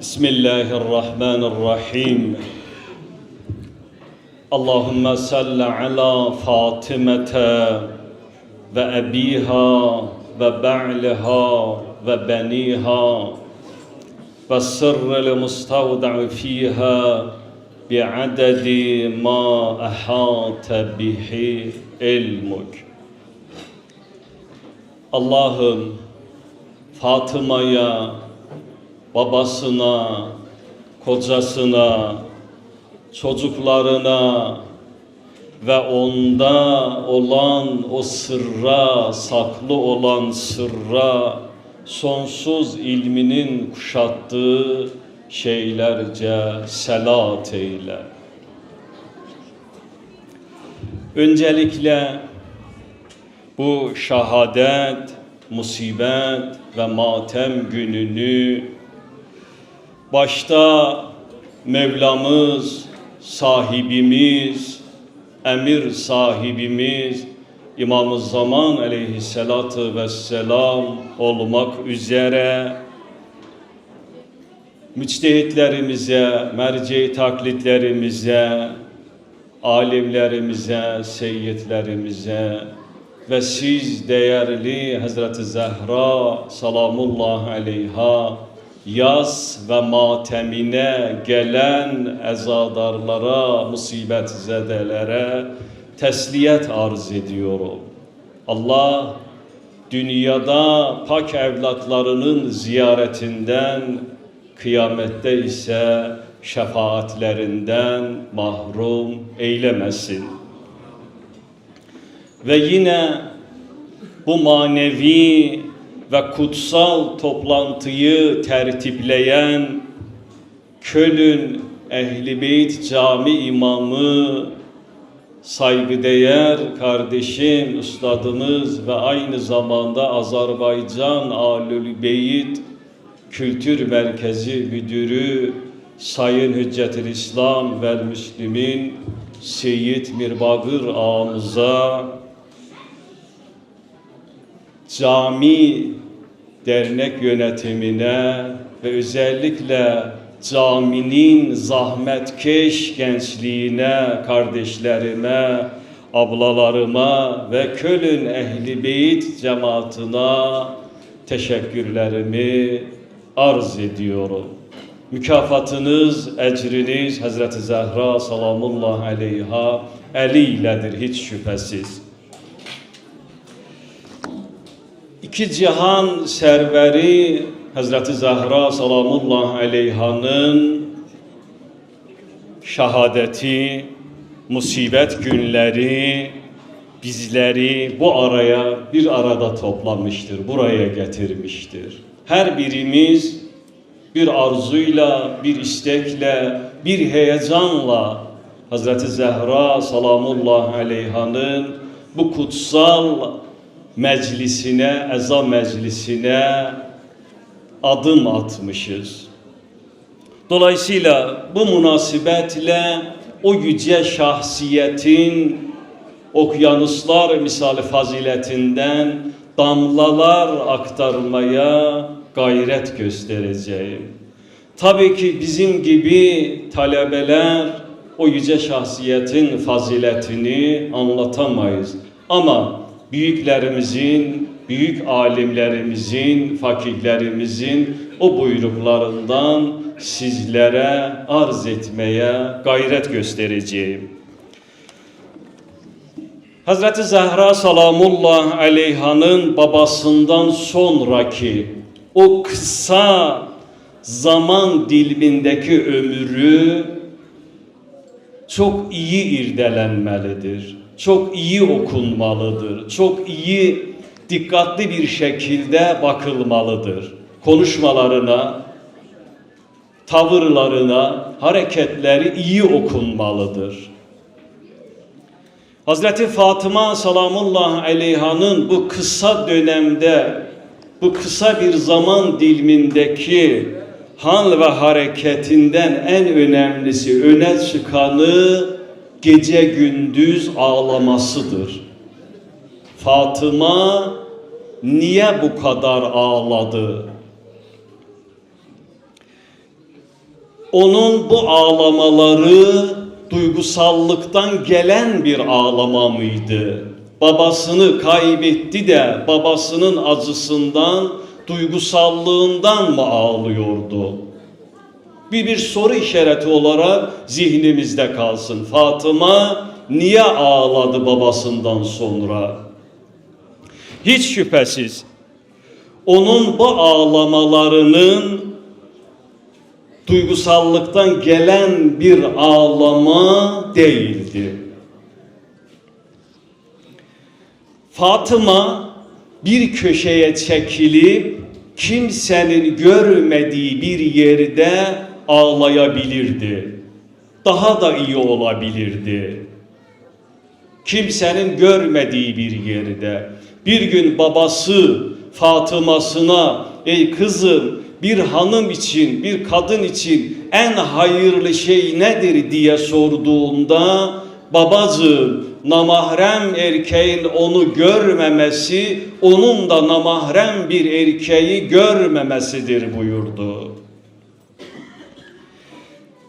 بسم الله الرحمن الرحيم اللهم صل على فاطمة وأبيها وبعلها وبنيها والسر المستودع فيها بعدد ما أحاط به علمك Allah'ım Fatıma'ya, babasına, kocasına, çocuklarına ve onda olan o sırra, saklı olan sırra, sonsuz ilminin kuşattığı şeylerce selat eyle. Öncelikle bu şahadet, musibet ve matem gününü başta Mevlamız, sahibimiz, emir sahibimiz İmam-ı Zaman aleyhissalatu vesselam olmak üzere müçtehitlerimize, merci taklitlerimize, alimlerimize, seyyidlerimize ve siz değerli Hazreti Zehra salamullah aleyha yaz ve matemine gelen ezadarlara, musibet zedelere tesliyet arz ediyorum. Allah dünyada pak evlatlarının ziyaretinden, kıyamette ise şefaatlerinden mahrum eylemesin. Ve yine bu manevi ve kutsal toplantıyı tertipleyen Köln Ehli Beyt Cami imamı saygıdeğer kardeşim, üstadımız ve aynı zamanda Azerbaycan Alül Beyt Kültür Merkezi Müdürü Sayın Hüccetül İslam ve Müslümin Seyyid Mirbagır ağamıza cami dernek yönetimine ve özellikle caminin zahmetkeş gençliğine, kardeşlerime, ablalarıma ve Köln Ehli Beyt cemaatine teşekkürlerimi arz ediyorum. Mükafatınız, ecriniz Hazreti Zehra salamullah aleyha eliyledir hiç şüphesiz. İki cihan serveri Hazreti Zahra salamullah aleyhanın şahadeti, musibet günleri bizleri bu araya bir arada toplamıştır, buraya getirmiştir. Her birimiz bir arzuyla, bir istekle, bir heyecanla Hazreti Zehra salamullah aleyhanın bu kutsal meclisine, eza meclisine adım atmışız. Dolayısıyla bu münasibetle o yüce şahsiyetin okyanuslar misali faziletinden damlalar aktarmaya gayret göstereceğim. Tabii ki bizim gibi talebeler o yüce şahsiyetin faziletini anlatamayız. Ama büyüklerimizin, büyük alimlerimizin, fakihlerimizin o buyruklarından sizlere arz etmeye gayret göstereceğim. Hazreti Zahra salamullah aleyhanın babasından sonraki o kısa zaman dilimindeki ömrü çok iyi irdelenmelidir. Çok iyi okunmalıdır. Çok iyi dikkatli bir şekilde bakılmalıdır. Konuşmalarına, tavırlarına, hareketleri iyi okunmalıdır. Hazreti Fatıma salamullah aleyhanın bu kısa dönemde, bu kısa bir zaman dilimindeki hal ve hareketinden en önemlisi, öne çıkanı gece gündüz ağlamasıdır. Fatıma niye bu kadar ağladı? Onun bu ağlamaları duygusallıktan gelen bir ağlama mıydı? Babasını kaybetti de babasının acısından, duygusallığından mı ağlıyordu? Bir bir soru işareti olarak zihnimizde kalsın. Fatıma niye ağladı babasından sonra? Hiç şüphesiz onun bu ağlamalarının duygusallıktan gelen bir ağlama değildi. Fatıma bir köşeye çekilip kimsenin görmediği bir yerde ağlayabilirdi. Daha da iyi olabilirdi. Kimsenin görmediği bir yerde. Bir gün babası Fatıma'sına ey kızım bir hanım için, bir kadın için en hayırlı şey nedir diye sorduğunda babacığım namahrem erkeğin onu görmemesi, onun da namahrem bir erkeği görmemesidir buyurdu.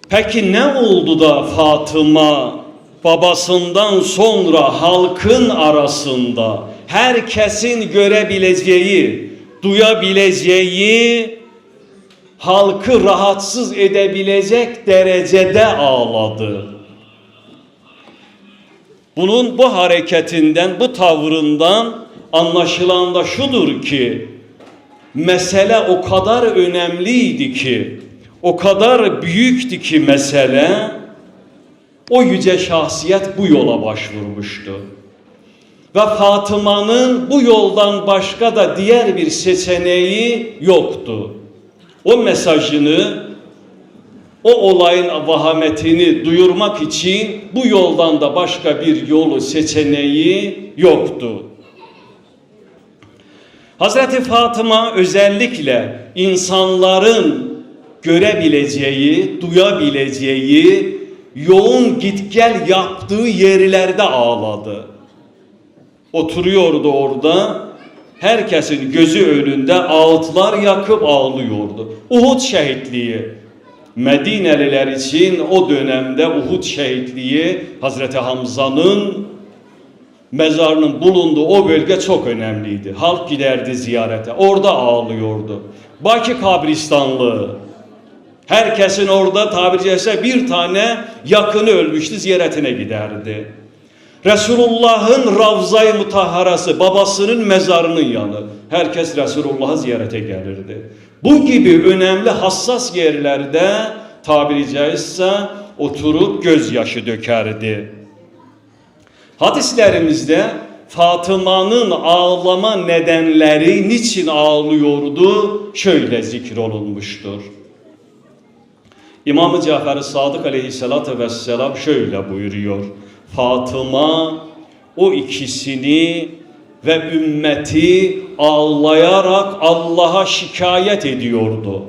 Peki ne oldu da Fatıma babasından sonra halkın arasında herkesin görebileceği, duyabileceği, halkı rahatsız edebilecek derecede ağladı. Bunun bu hareketinden, bu tavrından anlaşılan da şudur ki mesele o kadar önemliydi ki, o kadar büyüktü ki mesele, o yüce şahsiyet bu yola başvurmuştu. Ve Fatıma'nın bu yoldan başka da diğer bir seçeneği yoktu. O mesajını, o olayın vahametini duyurmak için bu yoldan da başka bir yolu seçeneği yoktu. Hazreti Fatıma özellikle insanların görebileceği, duyabileceği, yoğun git gel yaptığı yerlerde ağladı. Oturuyordu orada, herkesin gözü önünde ağıtlar yakıp ağlıyordu. Uhud şehitliği, Medineliler için o dönemde Uhud şehitliği Hazreti Hamza'nın mezarının bulunduğu o bölge çok önemliydi. Halk giderdi ziyarete. Orada ağlıyordu. Baki kabristanlığı. Herkesin orada tabiri caizse bir tane yakını ölmüştü ziyaretine giderdi. Resulullah'ın Ravza-i Mutahharası babasının mezarının yanı. Herkes Resulullah'ı ziyarete gelirdi. Bu gibi önemli hassas yerlerde tabiri caizse oturup gözyaşı dökerdi. Hadislerimizde Fatıma'nın ağlama nedenleri niçin ağlıyordu şöyle zikrolunmuştur. İmam-ı Cafer-i Sadık aleyhissalatü vesselam şöyle buyuruyor. Fatıma o ikisini ve ümmeti ağlayarak Allah'a şikayet ediyordu.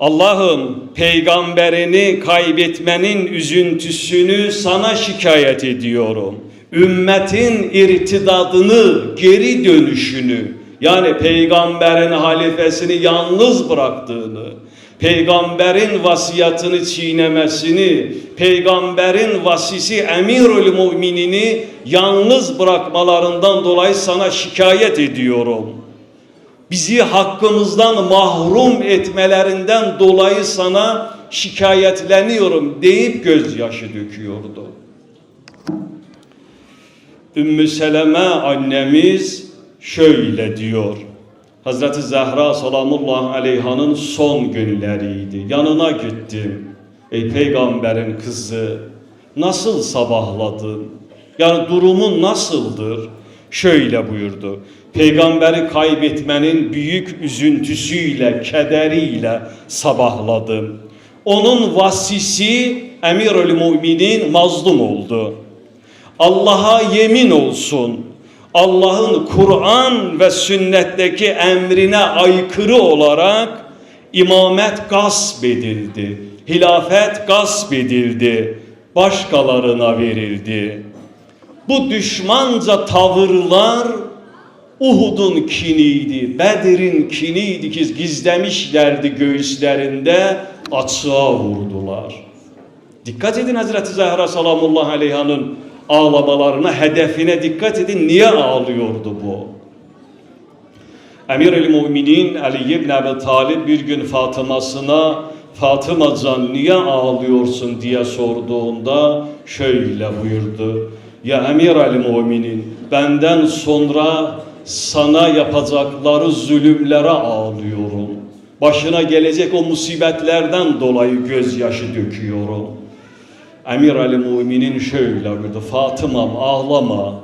Allah'ım peygamberini kaybetmenin üzüntüsünü sana şikayet ediyorum. Ümmetin irtidadını, geri dönüşünü yani peygamberin halifesini yalnız bıraktığını, peygamberin vasiyatını çiğnemesini, peygamberin vasisi emirül müminini yalnız bırakmalarından dolayı sana şikayet ediyorum. Bizi hakkımızdan mahrum etmelerinden dolayı sana şikayetleniyorum deyip gözyaşı döküyordu. Ümmü Seleme annemiz şöyle diyor. Hazreti Zehra salamullahi aleyhanın son günleriydi. Yanına gittim. Ey peygamberin kızı nasıl sabahladın? Yani durumun nasıldır? Şöyle buyurdu. Peygamberi kaybetmenin büyük üzüntüsüyle, kederiyle sabahladım. Onun vasisi Emirül Müminin mazlum oldu. Allah'a yemin olsun. Allah'ın Kur'an ve sünnetteki emrine aykırı olarak imamet gasp edildi. Hilafet gasp edildi. Başkalarına verildi. Bu düşmanca tavırlar Uhud'un kiniydi, Bedir'in kiniydi ki gizlemişlerdi göğüslerinde açığa vurdular. Dikkat edin Hazreti Zahra salamullahi aleyhanın ağlamalarına, hedefine dikkat edin. Niye ağlıyordu bu? Emir-i Müminin Ali ibn Ebi Talib bir gün Fatıma'sına Fatıma can niye ağlıyorsun diye sorduğunda şöyle buyurdu. Ya Emir Ali Müminin benden sonra sana yapacakları zulümlere ağlıyorum. Başına gelecek o musibetlerden dolayı gözyaşı döküyorum. Emir Ali Müminin şöyle buyurdu. Fatımam ağlama.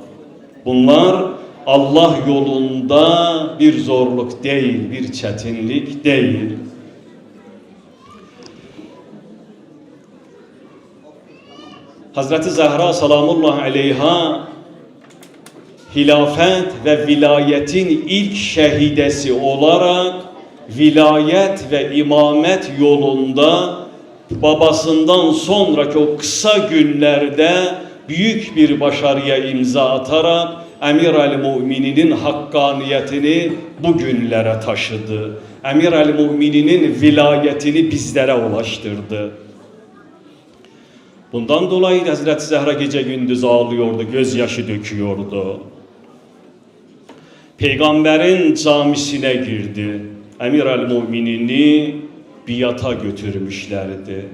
Bunlar Allah yolunda bir zorluk değil, bir çetinlik değil. Hazreti Zahra salamullahi aleyha hilafet ve vilayetin ilk şehidesi olarak vilayet ve imamet yolunda babasından sonraki o kısa günlerde büyük bir başarıya imza atarak Emir Ali Mu'mininin hakkaniyetini bugünlere taşıdı. Emir Ali Mu'mininin vilayetini bizlere ulaştırdı. Bundan dolayı Hazreti Zehra gece gündüz ağlıyordu, gözyaşı döküyordu. Peygamberin camisine girdi. Emir el Muminini biyata götürmüşlerdi.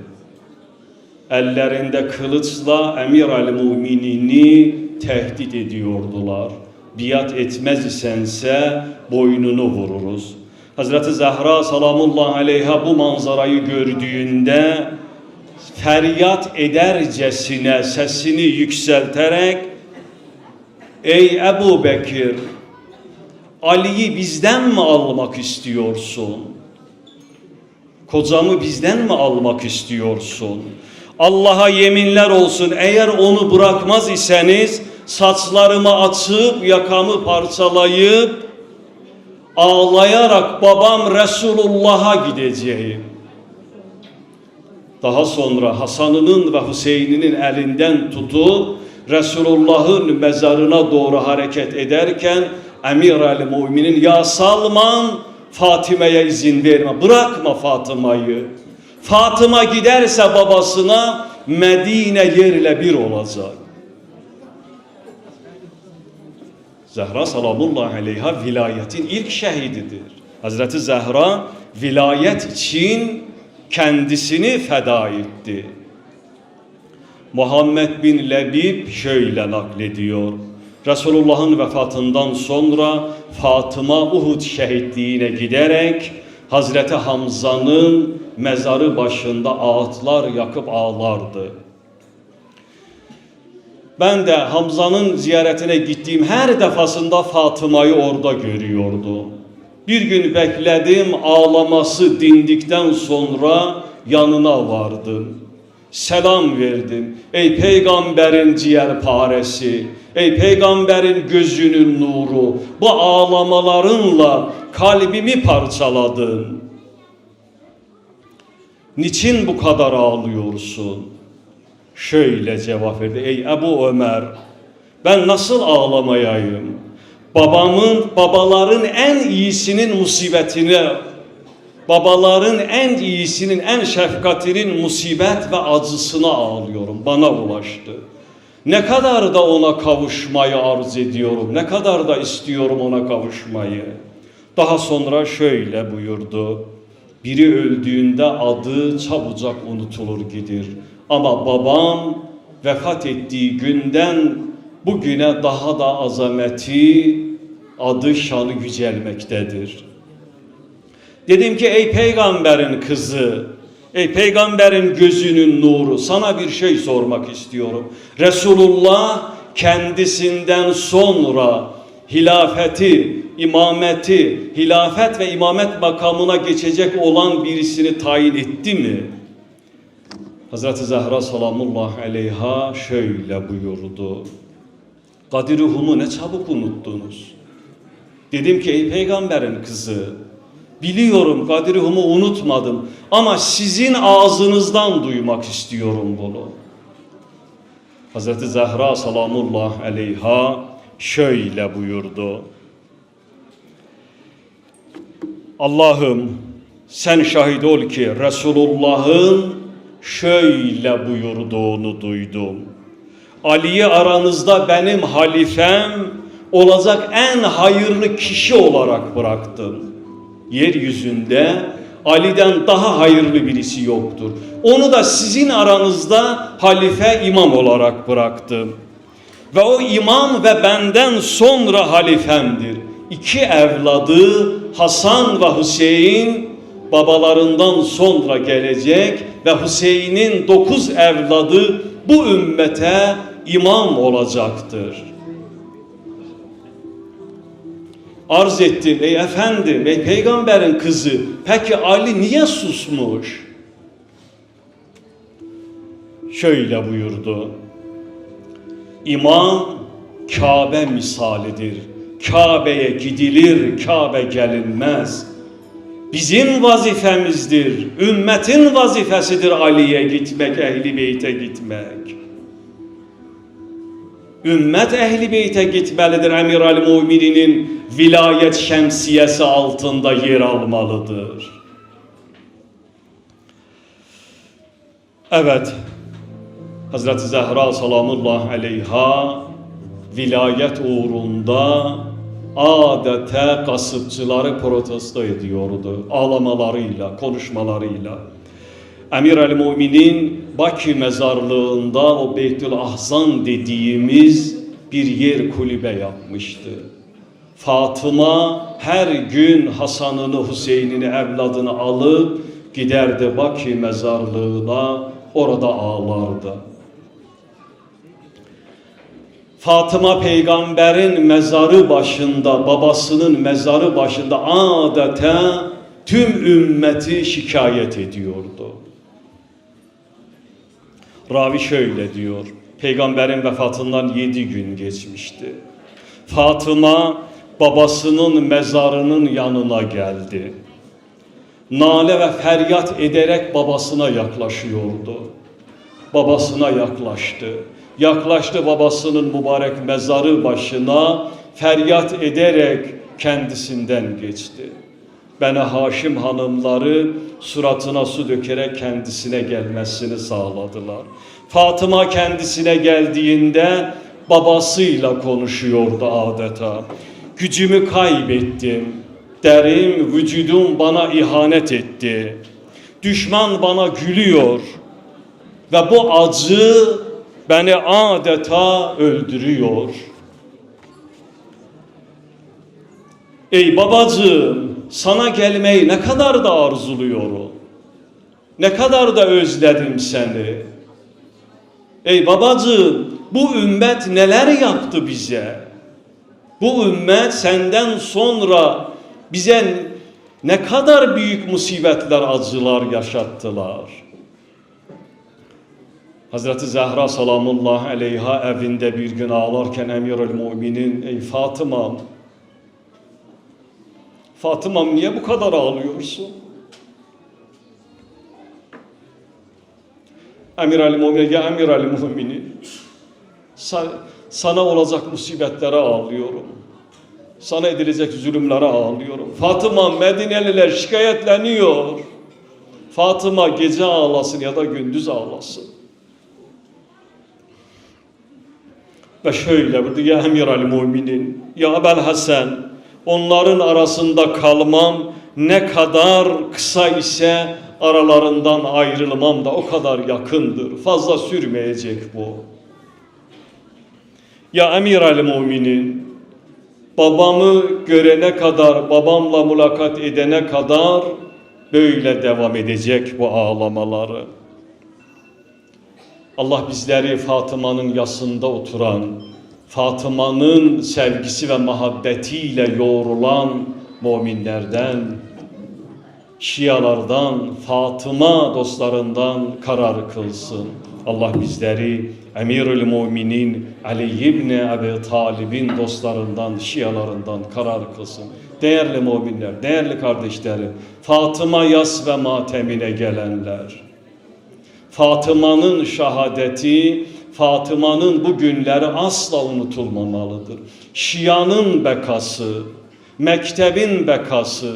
Ellerinde kılıçla Emir el Muminini tehdit ediyordular. Biat etmez isense boynunu vururuz. Hazreti Zahra salamullahi aleyha bu manzarayı gördüğünde feryat edercesine sesini yükselterek Ey Ebu Bekir Ali'yi bizden mi almak istiyorsun? Kocamı bizden mi almak istiyorsun? Allah'a yeminler olsun eğer onu bırakmaz iseniz saçlarımı açıp yakamı parçalayıp ağlayarak babam Resulullah'a gideceğim. Daha sonra Hasan'ının ve Hüseyin'inin elinden tutup Resulullah'ın mezarına doğru hareket ederken Emir Ali Müminin ya Salman Fatime'ye izin verme. Bırakma Fatıma'yı. Fatıma giderse babasına Medine yerle bir olacak. Zehra salamullahi aleyha vilayetin ilk şehididir. Hazreti Zehra vilayet için kendisini feda etti. Muhammed bin Lebib şöyle naklediyor. Resulullah'ın vefatından sonra Fatıma Uhud şehitliğine giderek Hazreti Hamza'nın mezarı başında ağıtlar yakıp ağlardı. Ben de Hamza'nın ziyaretine gittiğim her defasında Fatıma'yı orada görüyordum. Bir gün bekledim ağlaması dindikten sonra yanına vardım. Selam verdim. Ey peygamberin ciğer paresi, ey peygamberin gözünün nuru, bu ağlamalarınla kalbimi parçaladın. Niçin bu kadar ağlıyorsun? Şöyle cevap verdi. Ey Ebu Ömer, ben nasıl ağlamayayım? Babamın, babaların en iyisinin musibetini, babaların en iyisinin, en şefkatinin musibet ve acısına ağlıyorum. Bana ulaştı. Ne kadar da ona kavuşmayı arz ediyorum. Ne kadar da istiyorum ona kavuşmayı. Daha sonra şöyle buyurdu. Biri öldüğünde adı çabucak unutulur gidir. Ama babam vefat ettiği günden bugüne daha da azameti, adı şanı yücelmektedir. Dedim ki ey peygamberin kızı, ey peygamberin gözünün nuru sana bir şey sormak istiyorum. Resulullah kendisinden sonra hilafeti, imameti, hilafet ve imamet makamına geçecek olan birisini tayin etti mi? Hazreti Zahra salamullahi aleyha şöyle buyurdu. Kadir-i Hum'u ne çabuk unuttunuz. Dedim ki ey peygamberin kızı biliyorum Kadir-i Hum'u unutmadım ama sizin ağzınızdan duymak istiyorum bunu. Hazreti Zehra salamullah aleyha şöyle buyurdu. Allah'ım sen şahit ol ki Resulullah'ın şöyle buyurduğunu duydum. Ali'yi aranızda benim halifem olacak en hayırlı kişi olarak bıraktım. Yeryüzünde Ali'den daha hayırlı birisi yoktur. Onu da sizin aranızda halife imam olarak bıraktım. Ve o imam ve benden sonra halifemdir. İki evladı Hasan ve Hüseyin babalarından sonra gelecek ve Hüseyin'in dokuz evladı bu ümmete imam olacaktır. Arz ettim ey efendim ey peygamberin kızı peki Ali niye susmuş? Şöyle buyurdu. İmam Kabe misalidir. Kabe'ye gidilir, Kabe gelinmez. Bizim vazifemizdir, ümmetin vazifesidir Ali'ye gitmek, ehli beyte gitmek. Ümmet ehli beyte gitmelidir. Emir al Mumininin vilayet şemsiyesi altında yer almalıdır. Evet, Hazreti Zehra salamullah aleyha vilayet uğrunda adete kasıpçıları protesto ediyordu. Ağlamalarıyla, konuşmalarıyla. Emir el Müminin Bakü mezarlığında o Beytül Ahzan dediğimiz bir yer kulübe yapmıştı. Fatıma her gün Hasan'ını, Hüseyin'ini, evladını alıp giderdi Bakü mezarlığına, orada ağlardı. Fatıma peygamberin mezarı başında, babasının mezarı başında adeta tüm ümmeti şikayet ediyordu. Ravi şöyle diyor, peygamberin vefatından yedi gün geçmişti. Fatıma babasının mezarının yanına geldi. Nale ve feryat ederek babasına yaklaşıyordu. Babasına yaklaştı yaklaştı babasının mübarek mezarı başına feryat ederek kendisinden geçti. Beni Haşim hanımları suratına su dökerek kendisine gelmesini sağladılar. Fatıma kendisine geldiğinde babasıyla konuşuyordu adeta. Gücümü kaybettim. Derim vücudum bana ihanet etti. Düşman bana gülüyor. Ve bu acı beni adeta öldürüyor. Ey babacığım, sana gelmeyi ne kadar da arzuluyorum. Ne kadar da özledim seni. Ey babacığım, bu ümmet neler yaptı bize? Bu ümmet senden sonra bize ne kadar büyük musibetler, acılar yaşattılar. Hazreti Zehra salamullah aleyha evinde bir gün ağlarken emirül müminin ey Fatıma'm Fatıma'm niye bu kadar ağlıyorsun? Emir Ali Mumin, ya Emir Ali Muminin sana olacak musibetlere ağlıyorum. Sana edilecek zulümlere ağlıyorum. Fatıma Medineliler şikayetleniyor. Fatıma gece ağlasın ya da gündüz ağlasın. Ve şöyle burada ya emir al müminin ya Ebel Hasan onların arasında kalmam ne kadar kısa ise aralarından ayrılmam da o kadar yakındır. Fazla sürmeyecek bu. Ya emir al müminin babamı görene kadar, babamla mulakat edene kadar böyle devam edecek bu ağlamaları. Allah bizleri Fatıma'nın yasında oturan, Fatıma'nın sevgisi ve muhabbetiyle yoğrulan müminlerden, Şialardan, Fatıma dostlarından karar kılsın. Allah bizleri Emirül Müminin Ali ibn Ebi Talib'in dostlarından, Şialarından karar kılsın. Değerli müminler, değerli kardeşlerim, Fatıma yas ve matemine gelenler, Fatıma'nın şahadeti Fatıma'nın bu günleri asla unutulmamalıdır. Şia'nın bekası, mektebin bekası,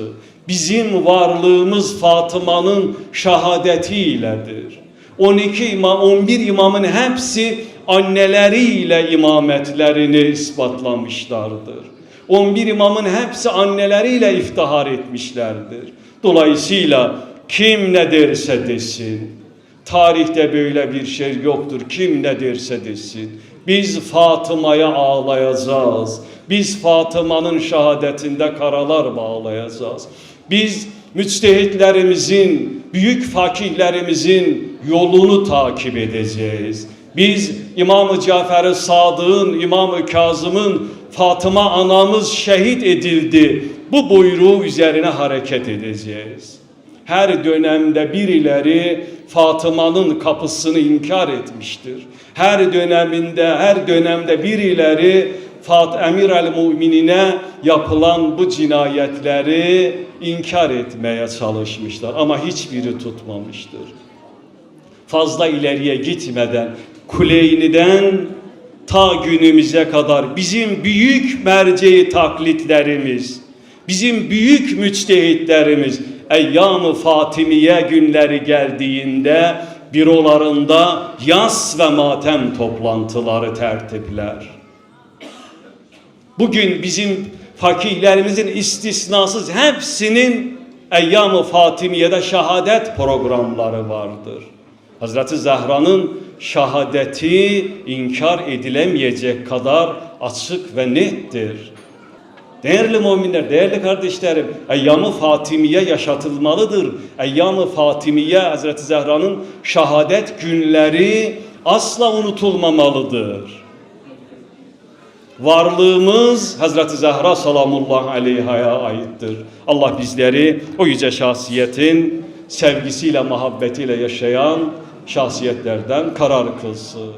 bizim varlığımız Fatıma'nın şehadeti iledir. 12 imam, 11 imamın hepsi anneleriyle imametlerini ispatlamışlardır. 11 imamın hepsi anneleriyle iftihar etmişlerdir. Dolayısıyla kim ne derse desin, tarihte böyle bir şey yoktur. Kim ne derse desin. Biz Fatıma'ya ağlayacağız. Biz Fatıma'nın şehadetinde karalar bağlayacağız. Biz müçtehitlerimizin, büyük fakihlerimizin yolunu takip edeceğiz. Biz İmam-ı Cafer-i Sadık'ın, İmam-ı Kazım'ın Fatıma anamız şehit edildi. Bu buyruğu üzerine hareket edeceğiz. Her dönemde birileri Fatıma'nın kapısını inkar etmiştir. Her döneminde, her dönemde birileri Fat Emir el Müminine yapılan bu cinayetleri inkar etmeye çalışmışlar ama hiçbiri tutmamıştır. Fazla ileriye gitmeden Kuleyni'den ta günümüze kadar bizim büyük merceği taklitlerimiz, bizim büyük müçtehitlerimiz Eyyam-ı Fatimiye günleri geldiğinde bürolarında yas ve matem toplantıları tertipler. Bugün bizim fakihlerimizin istisnasız hepsinin Eyyam-ı Fatimiye'de şehadet programları vardır. Hazreti Zehra'nın şehadeti inkar edilemeyecek kadar açık ve nettir. Değerli müminler, değerli kardeşlerim, Eyyam-ı Fatimiye yaşatılmalıdır. Eyyam-ı Fatimiye Hazreti Zehra'nın şehadet günleri asla unutulmamalıdır. Varlığımız Hazreti Zehra salamullahi aleyha'ya aittir. Allah bizleri o yüce şahsiyetin sevgisiyle, muhabbetiyle yaşayan şahsiyetlerden karar kılsın.